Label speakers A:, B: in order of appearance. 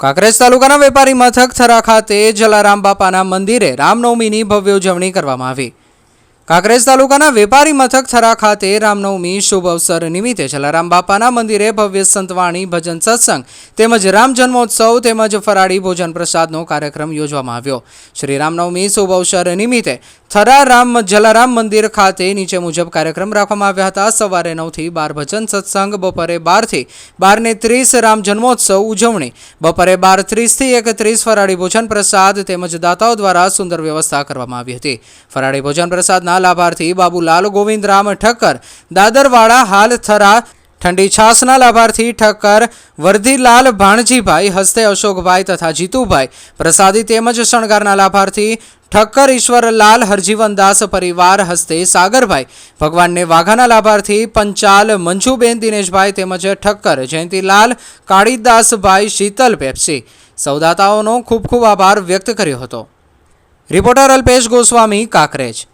A: કાંકરેજ તાલુકાના વેપારી મથક થરા ખાતે જલારામ બાપાના મંદિરે રામનવમીની ભવ્ય ઉજવણી કરવામાં આવી. કાંકરેજ તાલુકાના વેપારી મથક થરા ખાતે રામનવમી શુભ અવસર નિમિત્તે જલારામ બાપાના મંદિરે ભવ્ય સંતવાણી ભજન સત્સંગ તેમજ રામ જન્મોત્સવ તેમજ ફરાળી ભોજન પ્રસાદનો કાર્યક્રમ યોજવામાં આવ્યો. શ્રી રામનવમી શુભ અવસર નિમિત્તે થરા રામ જલારામ મંદિર ખાતે નીચે મુજબ કાર્યક્રમ રાખવામાં આવ્યા હતા. સવારે નવથી બાર ભજન સત્સંગ, બપોરે બારથી બારને ત્રીસ રામ જન્મોત્સવ ઉજવણી, બપોરે બાર ત્રીસથી એકત્રીસ ફરાળી ભોજન પ્રસાદ તેમજ દાતાઓ દ્વારા સુંદર વ્યવસ્થા કરવામાં આવી હતી. ફરાળી ભોજન પ્રસાદના લાભાર્થી બાબુલાલ ગોવિંદરામ ઠક્કર, દાદરવાડા, હાલ થરા, ઠંડી છાસના લાભાર્થી ઠક્કર, વર્ધીલાલ ભાણજીભાઈ, હસ્તે અશોકભાઈ તથા જીતુભાઈ, પ્રસાદી તેમજ શણગારના લાભાર્થી ઠક્કર ઈશ્વરલાલ, હરજીવનદાસ પરિવાર હસ્તે સાગરભાઈ, ભગવાનને વાઘાના લાભાર્થી પંચાલ, મંજુબેન દિનેશભાઈ તેમજ ઠક્કર, જયંતિલાલ, કાળીદાસભાઈ, શીતલ પેપ્સી. સૌદાતાઓનો ખૂબ ખૂબ આભાર વ્યક્ત કર્યો હતો. રિપોર્ટર અલ્પેશ ગોસ્વામી, કાંકરેજ.